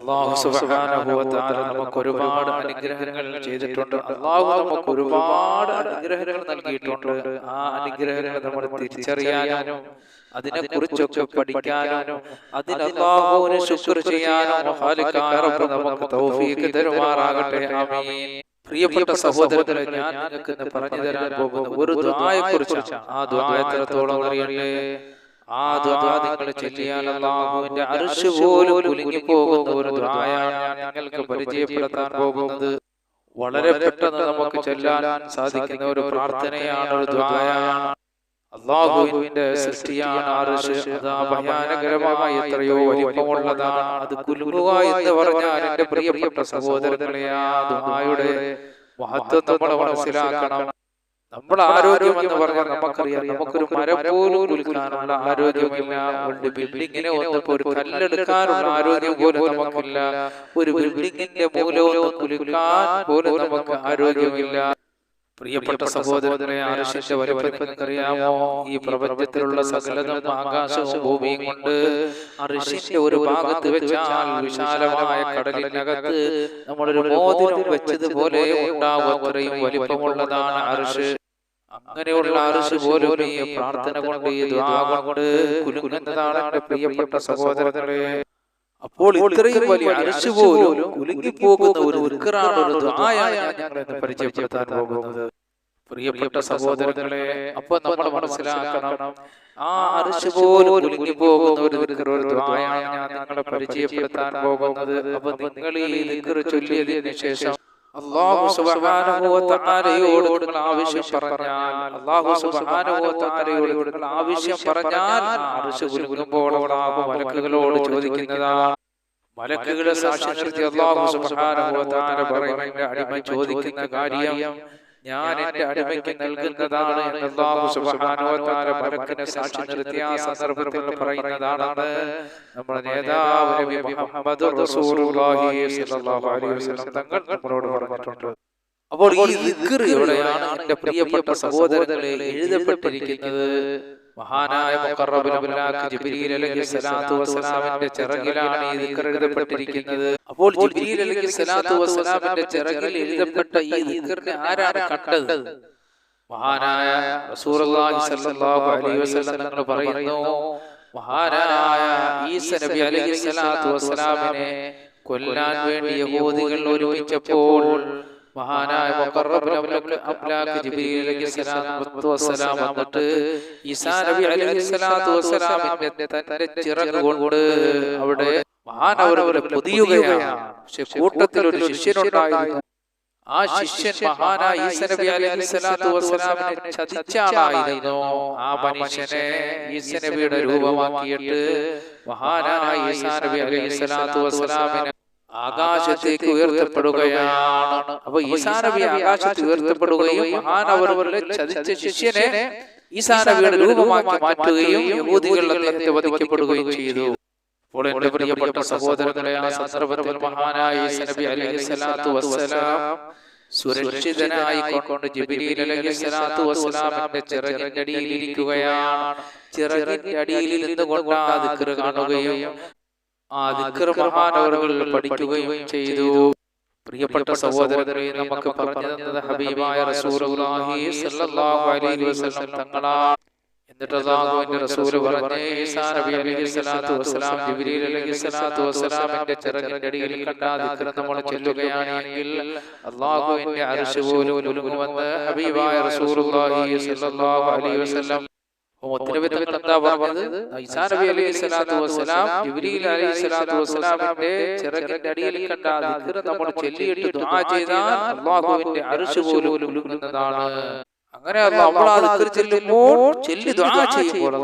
അള്ളാഹു തആല നമുക്ക് ഒരുപാട് അനുഗ്രഹങ്ങൾ ചെയ്തിട്ടുണ്ട്. അള്ളാഹു നമുക്ക് ഒരുപാട് അനുഗ്രഹങ്ങൾ നൽകിയിട്ടുണ്ട്. ആ അനുഗ്രഹങ്ങൾ നമ്മൾ തിരിച്ചറിയാനും അതിനെ കുറിച്ചൊക്കെ പഠിക്കാനും അതിന് അള്ളാഹുവിനെ ശുക്ർ ചെയ്യാനും നമുക്ക് തൗഫീഖ് തരുമാറാകട്ടെ. ആമീൻ. പ്രിയപ്പെട്ട സഹോദരങ്ങളെ ഞാൻ നിങ്ങൾക്ക് പറഞ്ഞു തരാൻ പോകുന്ന ഒരു ദുആയെ കുറിച്ചാണ് ആ ദുആ എത്രത്തോളം അറിയണ്ടേ? ആ ദ്വാ നിങ്ങൾ ചൊല്ലിയാൽ അല്ലാഹുവിന്റെ അർശ് പോലും കുലുങ്ങി പോകുന്ന ഒരു ദുആയാണ് ഞാൻ നിങ്ങൾക്ക് പരിചയപ്പെടുത്താൻ പോകുന്നത്. വളരെ പെട്ടെന്ന് നമുക്ക് ചൊല്ലാൻ സാധിക്കുന്ന ഒരു പ്രാർത്ഥനയാണ് ഒരു ദുആയാണ് അള്ളാഹുവിന്റെ സൃഷ്ടിയാണ് അർശ് അതാ ഭയാനകരമായ എത്രയോ വലിപ്പമുള്ളതാണ്. അത് കുലുങ്ങുക എന്ന് പറഞ്ഞാൽ എന്റെ പ്രിയപ്പെട്ട സഹോദരങ്ങളെ ആ ദുആയുടെ മഹത്വം നമ്മൾ മനസ്സിലാക്കണം. നമ്മുടെ ആരോഗ്യം എന്ന് പറഞ്ഞാൽ നമുക്കറിയാം. നമുക്കൊരു മരം പോലും കുലുക്കാനുള്ള ആരോഗ്യമില്ല ഒരു ബിൽഡിങ്ങിനെ ഒന്നിപ്പോ ഒരു കല്ലെടുക്കാനുള്ള ആരോഗ്യം പോലും നമുക്കില്ല. ഒരു ബിൽഡിങ്ങിന്റെ മൂലം ഒന്ന് കുലുക്കാൻ പോലും നമുക്ക് ആരോഗ്യമില്ല. പ്രിയപ്പെട്ട സഹോദരനെ ആരുഷിന്റെ വലുപ്പം നിങ്ങൾക്കറിയാമോ ഈ പ്രപഞ്ചത്തിലുള്ള സകലതും ആകാശവും ഭൂമിയും കൊണ്ട് അറിഷിന്റെ ഒരു ഭാഗത്ത് വെച്ചാൽ വിശാലമായ കടലിനകത്ത് നമ്മളൊരു മോതിരം വെച്ചതുപോലെ ഉണ്ടാവും. അത്രയും വലിപ്പമുള്ളതാണ് അറിഷ് അങ്ങനെയുള്ള അറിഷ് പോലും ഈ പ്രാർത്ഥന കൊണ്ട് ഈ ദ്വാ കൊണ്ട് കുലുങ്ങുന്നതാണ് പ്രിയപ്പെട്ട സഹോദരങ്ങളെ. അപ്പോൾ ഇത്രയും വലിയ അരിശു പോലും കുലുങ്ങിപ്പോകുന്ന ഒരു ദുആയാണ് ഞാൻ ഞങ്ങളെ പരിചയപ്പെടുത്താൻ പോകുന്നത്. പ്രിയപ്പെട്ട സഹോദരങ്ങളെ അപ്പൊ നമ്മൾ മനസ്സിലാക്കണം ആ അരിശു പോലും കുലുങ്ങിപ്പോകുന്ന ഒരു ദിക്ർ ഒരു നിങ്ങളെ പരിചയപ്പെടുത്താൻ പോകുന്നത്. അപ്പൊ നിങ്ങൾ ഈ ദിക്ർ ചൊല്ലിയതിനു ശേഷം അള്ളാഹു സുബ്ഹാനഹു വ തആലയോട് നിങ്ങൾ ആവശ്യം പറഞ്ഞാൽ അള്ളാഹു സുബ്ഹാനഹു വ തആലയോട് നിങ്ങൾ ആവശ്യം പറഞ്ഞാൽ അർശ് കുലുങ്ങുമ്പോൾ അള്ളാഹു മലക്കുകളോട് ചോദിക്കുന്നതാ മലക്കുകളെ സാക്ഷി നിർത്തി അള്ളാഹു സുബ്ഹാനഹു വ തആല പറയും എന്റെ അടിമ ചോദിക്കുന്ന കാര്യം ഞാൻ എന്റെ അടിമയ്ക്ക് നൽകുന്നതാണ് സുബ്ഹാനഹു വ തആല മലക്കിനെ സാക്ഷി നിർത്തിയ ആ സന്ദർഭത്തിൽ പറയുന്നതാണ് നമ്മുടെ നേതാവ് നബി മുഹമ്മദ് റസൂലുള്ളാഹി സ്വല്ലല്ലാഹു അലൈഹി വസല്ലം തങ്ങൾ നമ്മളോട് പറഞ്ഞിട്ടുണ്ട്. അപ്പോൾ ഈ ദിക്ർ എവിടെയാണ് എന്റെ പ്രിയപ്പെട്ട സഹോദരങ്ങളെ എഴുതപ്പെട്ടിരിക്കുന്നത്. മഹാനായ ചിറകിലാണ് ഈ ദിക്കർ എഴുതപ്പെട്ടിരിക്കുന്നത് അപ്പോൾ വസ്സലാമിന്റെ ചിറകിൽ എഴുതപ്പെട്ട ഈ ദിക്കറിനെ ആരാണ് കണ്ടത്? മഹാനായ റസൂലുള്ളാഹി സ്വല്ലല്ലാഹു അലൈഹി വസല്ലം തങ്ങൾ പറയുന്നു മഹാനായ ഈസ നബി അലൈഹി സ്വലാത്തു വസ്സലാമിനെ കൊല്ലാൻ വേണ്ടി യഹൂദികൾ ഒരുമിച്ചപ്പോൾ മഹാനായ മുഖറബുൽ അംലാക്ക് അംലാക്ക് ജിബ്രീൽ അലൈഹി വസ്സലാം വന്നിട്ട് ഈസാ നബി അലൈഹി സ്വലാത്തു വസ്സലാമിന്റെ തന്റെ ചിറക് കൊണ്ട് അവിടെ മഹാനവരവരെ പൊതിയുകയാണ്. പക്ഷെ കൂട്ടത്തിൽ ഒരു ശിഷ്യനുണ്ടായിരുന്നു. ആ ശിഷ്യൻ മഹാനായ ഈസ നബി അലൈഹി സ്വലാത്തു വസ്സലാമിനെ ചതിച്ച ആ മനുഷ്യനെ ഈസ നബിയുടെ രൂപമാക്കിയിട്ട് മഹാനായ ഈസാ നബി അലൈഹി സ്വലാത്തു വസ്സലാമിനെ ആകാശത്തേക്ക് ഉയർത്തപ്പെടുകയാണ്. അപ്പൊ ഈസാ നബി ആകാശത്ത് ഉയർത്തപ്പെടുകയും മഹാനവരവരെ ചതിച്ച ശിഷ്യനെ ഈസാ നബിയുടെ രൂപമാക്കി മാറ്റുകയും യഹൂദികൾ അദ്ദേഹത്തെ വധിക്കപ്പെടുകയും ചെയ്തു. അപ്പോൾ എന്റെ പ്രിയപ്പെട്ട സഹോദരങ്ങളെ ആ സന്ദർഭത്തിൽ മഹാനായ ഈസാ നബി അലൈഹി സ്വലാത്തു വസ്സലാം സുരക്ഷിതനായി കൊണ്ട് ജിബ്രീൽ അലൈഹി സ്വലാത്തു വസ്സലാമിന്റെ ചിറകിന്റെ അടിയിൽ ഇരിക്കുകയാണ്. ചിറകിന്റെ അടിയിൽ നിന്നുകൊണ്ട് ആ ദിക്ർ കാണുകയും മഹാനവറുകൾ പഠിക്കുകയും ചെയ്തു. പ്രിയപ്പെട്ട സഹോദരരെ നമുക്ക് പറഞ്ഞു തന്നത് ഹബീബായ റസൂലുള്ളാഹി അലൈഹി വസല്ലം തങ്ങളാണ് എന്നിട്ട് അല്ലാഹുവിന്റെ റസൂൽ പറഞ്ഞു ഈസാ നബി അലൈഹി സ്വലാത്തു വസ്സലാം ജിബ്രീൽ അലൈഹി സ്വലാത്തു വസ്സലാമിന്റെ ചിറകിന്റെ അടിയിൽ കണ്ട ദിക്ർ നമ്മൾ ചൊല്ലുകയാണെങ്കിൽ അല്ലാഹുവിന്റെ അർശ് പോലും ഉലുകുമെന്ന് ഹബീബായ റസൂലുള്ളാഹി അലൈഹി വസല്ലം ചിറകിന്റെ അടിയിൽ കണ്ട നമ്മൾ ചൊല്ലിയിട്ട് ചെയ്താൽ പോലും അങ്ങനെ അള്ളാഹു ചൊല്ലി ചെയ്യുമ്പോൾ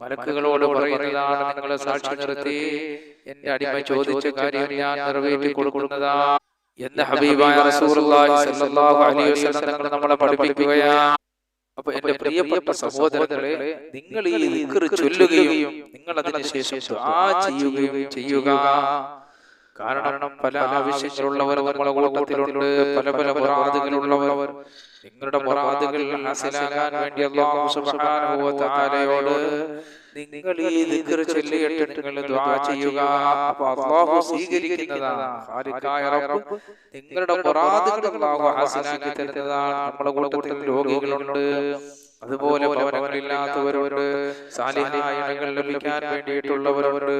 മലക്കുകളോട് പറയുന്നതാണ് നിങ്ങളെ സാക്ഷി നിർത്തി എന്റെ അടിമ ചോദിച്ച കാര്യം ഞാൻ നിറവേറ്റി കൊടുക്കുന്നതാ എന്ന് ഹബീബായ റസൂലുള്ളാഹി സ്വല്ലല്ലാഹു അലൈഹി വസല്ലം തങ്ങൾ നമ്മളെ പഠിപ്പിക്കുകയാണ്. അപ്പൊ എന്റെ പ്രിയപ്പെട്ട സഹോദരങ്ങളെ നിങ്ങൾ ഈ ദിക്ർ ചൊല്ലുകയും നിങ്ങൾ അതിന് ശേഷം ദുആ ചെയ്യുകയും ചെയ്യുക. കാരണം പല ആവശ്യങ്ങളുള്ളവർ നമ്മളെ കൂട്ടത്തിലുണ്ട്. പല പല മുറാദുകളുള്ളവർ. നിങ്ങളുടെ മുറാദുകൾ ഹാസിലാകാൻ വേണ്ടി അല്ലാഹു സുബ്ഹാനഹു വ തആലയോട് നിങ്ങൾ ഈ ദിക്ർ ചൊല്ലിയിട്ട് നിങ്ങൾ ദുആ ചെയ്യുക. അപ്പോൾ അല്ലാഹു സ്വീകരിക്കുന്നതാണ്. ഖാലിഖായ റബ്ബ് നിങ്ങളുടെ മുറാദുകൾ അല്ലാഹു ഹാസിലാക്കി തരുന്നതാണ്. നമ്മുടെ കൂട്ടത്തിൽ രോഗികളുണ്ട്. അതുപോലെ ഭവനങ്ങളില്ലാത്തവരോട് സാലിഹായ ഇടങ്ങൾ ലഭിക്കാൻ വേണ്ടിയിട്ടുള്ളവരുണ്ട്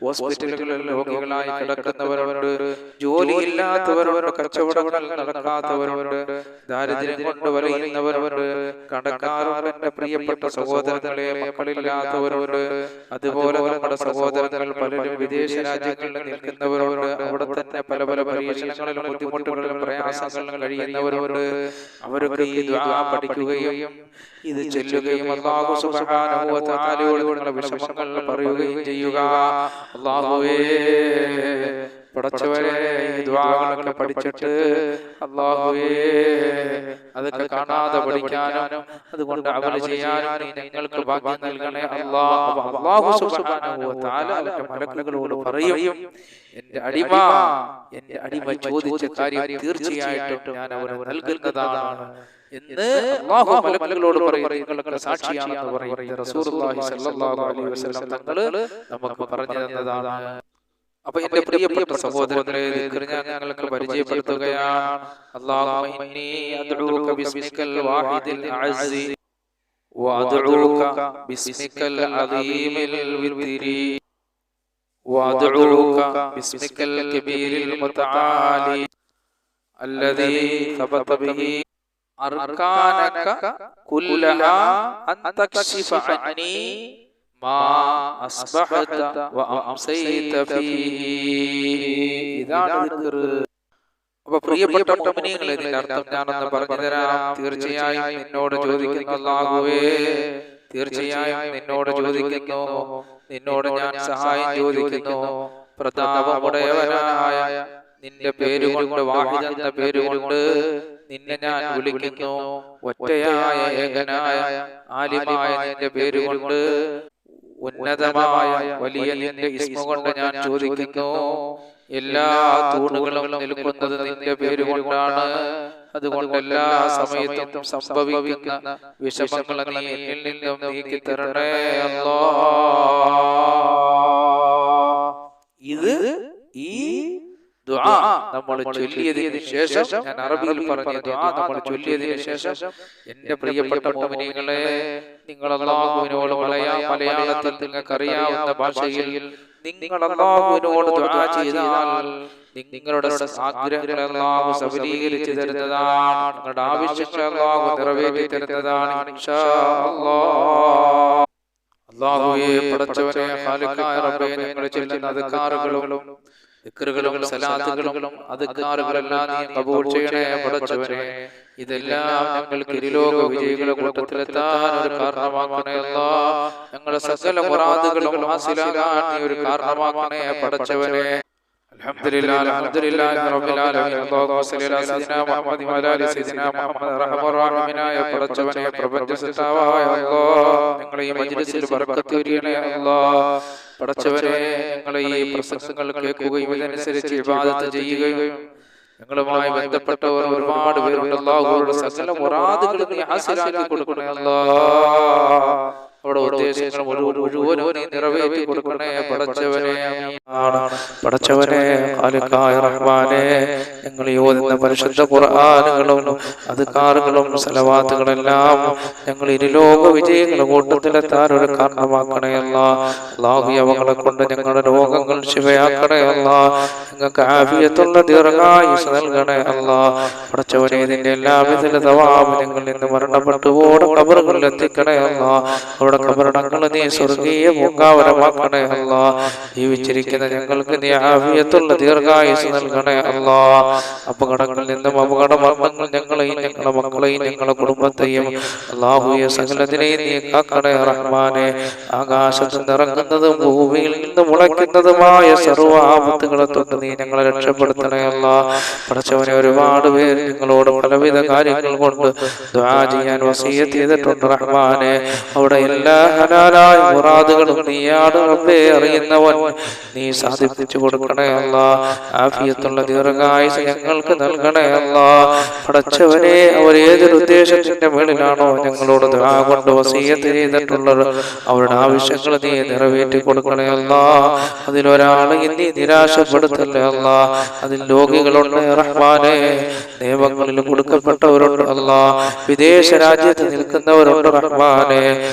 ഹോസ്പിറ്റലുകളിൽ രോഗികളായി കിടക്കുന്നവരുണ്ട് ജോലിയില്ലാത്തവരുണ്ട് കച്ചവടങ്ങൾ നടക്കാത്തവരുണ്ട് ദാരിദ്ര്യം കൊണ്ട് വലയുന്നവരുണ്ട് കടക്കാറുണ്ട് എന്റെ പ്രിയപ്പെട്ട സഹോദരങ്ങളെ മക്കളില്ലാത്തവരുണ്ട് അതുപോലെ നമ്മുടെ സഹോദരങ്ങൾ പലരും വിദേശ രാജ്യങ്ങളിൽ നിൽക്കുന്നവരുണ്ട് അവിടെ തന്നെ പല പല പരീക്ഷണങ്ങളിലും ബുദ്ധിമുട്ടുകളിലും പ്രയാസങ്ങളിലും കഴിയുന്നവരുണ്ട് അവർക്ക് ഈ പഠിക്കുകയും ഇത് ചൊല്ലുകയും അള്ളാഹു സുബ്ഹാനഹു വ തആലയോട് നിങ്ങളുടെ വിഷമങ്ങൾ പറയുകയും ചെയ്യുക. അല്ലാഹുവേ പടച്ചവരെ ഈ ദുആകളൊക്കെ പഠിച്ചിട്ട് അല്ലാഹുവേ അതൊക്കെ കാണാതെ പഠിക്കാനും അതുകൊണ്ട് അമൽ ചെയ്യാനും നീ ഞങ്ങൾക്ക് ഭാഗ്യം നൽകണേ. അല്ലാഹ് അല്ലാഹു സുബ്ഹാനഹു തആല അവന്റെ മലക്കുകളോട് പറയും. എന്റെ അടിമ എന്റെ അടിമ ചോദിച്ച കാര്യം തീർച്ചയായിട്ടും ഞാൻ അവന് നൽകുന്നതാണ്. എന്ന് അല്ലാഹു മലക്കുകളോട് പറയും. നിങ്ങളൊക്കെ സാക്ഷിയാണെന്ന് പറയും. റസൂലുള്ളാഹി സ്വല്ലല്ലാഹു അലൈഹി വസല്ലം തങ്ങൾ നമുക്ക് പറഞ്ഞു തന്നതാണ് അപ്പൊ എന്റെ പ്രിയപ്പെട്ട സഹോദരങ്ങളെ ഞാൻ ഞങ്ങൾക്ക് പരിചയപ്പെടുത്തുകയാണ്. അല്ലാഹുമ്മ ഇന്നി അദ്ഉക ബിസ്മിക്കൽ വാഹിദിൽ അഅസി وأدعوك باسمك العظيم الوتر وأدعوك باسمك الكبير المتعالي الذي ثبت به أركانك كلها أن تكشف عني ما أصبحت وأمسيت فيه ഇതാണ് ദിക്ർ അപ്പൊ പ്രിയപ്പെട്ട മുഅ്മിനീങ്ങളെ ഇതിന്റെ അർത്ഥം ഞാനൊന്ന് പറഞ്ഞു തരാം തീർച്ചയായും നിന്നോട് ചോദിക്കുന്ന അല്ലാഹുവേ തീർച്ചയായും നിന്നോട് ചോദിക്കുന്നു നിന്നോട് ഞാൻ സഹായം ചോദിക്കുന്നു പ്രതാപമുടയവനായ നിന്റെ പേരുകൊണ്ട് വാഹിദ് എന്ന പേരുകൊണ്ട് നിന്നെ ഞാൻ വിളിക്കുന്നു ഒറ്റയായ ഏകനായ ആലിമായ നിന്റെ പേരുകൊണ്ട് ഉന്നതമായ വലിയ നിന്റെ ഇസ്മ കൊണ്ട് ഞാൻ ചോദിക്കുന്നു. എല്ലാ തൂണുകളും നിൽക്കുന്നത് നിന്റെ പേരുകൊണ്ടാണ് അതുകൊണ്ട് എല്ലാ സമയത്തും സംഭവിക്കുന്ന വിഷമങ്ങൾ നീ എന്നിൽ നിന്നും നീക്കി തരണേ അല്ലാ നമ്മൾ ചൊല്ലിയതിനു ശേഷം ഞാൻ അറബിയിൽ പറഞ്ഞ ദുആ നമ്മൾ ചൊല്ലിയതിനു ശേഷം എന്റെ പ്രിയപ്പെട്ട മോമിനികളെ നിങ്ങൾ അള്ളാഹുവിനോട് മലയാ മലയാളത്തിൽ നിങ്ങൾക്ക് അറിയാവുന്ന ഭാഷയിൽ നിങ്ങൾ അള്ളാഹുവിനോട് ദുആ ചെയ്താൽ നിങ്ങളുടെ ആഗ്രഹങ്ങളെ അള്ളാഹു സബലീകരിച്ചു തരുന്നതാണ്. നിങ്ങളുടെ ആവശ്യങ്ങൾ അള്ളാഹു നിറവേറ്റി തരുന്നതാണ്. അള്ളാഹുവേ പടച്ചവനെ ഞങ്ങൾ ചെല്ലുന്ന അധികാറുകളും ദിക്റുകളും സലാത്തുകളും അധികാറുകളെല്ലാം നീ കബൂൾ ചെയ്യണേ പടച്ചവനെ ഇതെല്ലാം ഞങ്ങൾക്ക് ഇരുലോക വിജയികളുടെ കൂട്ടത്തിലെത്താൻ ഒരു കാരണമാക്കണേ അല്ലാ. ഞങ്ങളുടെ സകല മുറാദുകളും ഹാസിലാകാൻ നീ ഒരു കാരണമാക്കണേ പടച്ചവനെ الحمد لله الحمد لله رب العالمين اللهم صل على سيدنا محمد وعلى ال سيدنا محمد റഹ്മാൻ റഹീമിനായ പടച്ചവനെ പ്രപഞ്ച സൃഷ്ടാവായ അല്ലാഹ് ഞങ്ങളെ ഈ മജ്ലിസിൽ ബർക്കത്ത് വരികണേ അല്ലാഹ് പടച്ചവനെ ഞങ്ങളെ ഈ പ്രസംഗങ്ങൾ കേൾക്കുകയും ഇതനുസരിച്ച് ഇബാദത്ത് ചെയ്യുകയും ഞങ്ങളുമായി ബന്ധപ്പെട്ടവർ ഒരുപാട് പേരുണ്ട് അല്ലാഹുവോട് സകല മുറാദുകളും നീ ഹാസിലാക്കി കൊടുക്കണേ അല്ലാഹ് അവിടെ ഉദ്ദേശങ്ങൾ മുഴുവനും നിറവേറ്റി കൊടുക്കണേ പടച്ചവനെ പടച്ചവനെ റഹ്മാനെ ഞങ്ങൾ യോജിക്കുന്ന പരിശുദ്ധ ഖുർആനുകളും അധികാറുകളും സലവാത്തുകളെല്ലാം ഞങ്ങൾ ഇരുലോക വിജയങ്ങളുടെ കൂട്ടത്തിലെത്താൻ ഒരു കാരണമാക്കണേ അല്ല. അള്ളാഹു അവകളെ കൊണ്ട് ഞങ്ങളുടെ രോഗങ്ങൾ ശിവയാക്കണയല്ല ഞങ്ങൾക്ക് ആഫിയത്തുള്ള ദീർഘായുസ് നൽകണേ അല്ല. പടച്ചവനെ ഇതിന്റെ എല്ലാവിധ തവാബ് ഞങ്ങൾ ഇന്ന് മരണപ്പെട്ടു ഓടെ കബറുകളിൽ എത്തിക്കണേ അവിടെ കബറടങ്ങൾ നീ സ്വർഗീയ പൂങ്കാവരമാക്കണേ അല്ല. ജീവിച്ചിരിക്കുന്ന ഞങ്ങൾക്ക് നീ ആവിയത്തുള്ള ദീർഘായുസ് നൽകണേ അല്ല. അപകടങ്ങളിൽ നിന്നും അപകട മരണങ്ങൾ ഞങ്ങളെയും ഞങ്ങളുടെ മക്കളെയും ഞങ്ങളുടെ കുടുംബത്തെയും അള്ളാഹുയെ സകലത്തിനെയും നീ കാക്കണേ റഹ്മാനെ. ആകാശത്ത് നിറങ്ങുന്നതും ഭൂമിയിൽ നിന്ന് മുളയ്ക്കുന്നതുമായ സർവ ആപത്തുകളെ തൊട്ട് നീ ഞങ്ങളെ രക്ഷപ്പെടുത്തണേ അല്ല. പഠിച്ചവനെ ഒരുപാട് പേര് നിങ്ങളോട് പലവിധ കാര്യങ്ങൾ കൊണ്ട് ദ്വാ ചെയ്യാൻ വസീയത്ത് ചെയ്തിട്ടുണ്ട് റഹ്മാനെ. അവിടെ എല്ലാ എല്ലാ ഹലാലായ മുറാദുകളും നീയാണ് റബ്ബേ അറിയുന്നവൻ. നീ സാധിപ്പിച്ചു കൊടുക്കണേ അല്ല. ആഫിയത്തുള്ള ദീർഘായുസ് ഞങ്ങൾക്ക് നൽകണേ അല്ല. പടച്ചവനെ അവർ ഏതൊരു ഉദ്ദേശത്തിന്റെ മേളിലാണോ ഞങ്ങളോട് കൊണ്ട് വസീയത്ത് ചെയ്തിട്ടുള്ളത്. അവരുടെ ആവശ്യങ്ങൾ നീ നിറവേറ്റി കൊടുക്കണേ അല്ല. അതിലൊരാളെ നീ നിരാശപ്പെടുത്തല്ലേ അല്ല. അതിൽ രോഗികളുണ്ട് റഹ്മാനെ. നിയമങ്ങളിൽ കൊടുക്കപ്പെട്ടവരുണ്ട് അല്ല. വിദേശ രാജ്യത്ത് നിൽക്കുന്നവരുണ്ട് റഹ്മാനെ.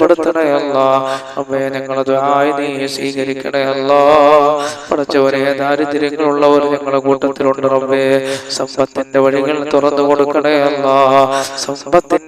രക്ഷപ്പെടുത്തണേ അല്ല അമ്മേ ഞങ്ങളെ ദുആയി നീ സ്വീകരിക്കണേ അല്ല പഠിച്ചവനെ ദാരിദ്ര്യങ്ങളുള്ളവർ ഞങ്ങളുടെ കൂട്ടത്തിലുണ്ട് റബ്ബേ. സമ്പത്തിന്റെ വഴികൾ തുറന്നു കൊടുക്കണേ അല്ല സമ്പത്തിന്റെ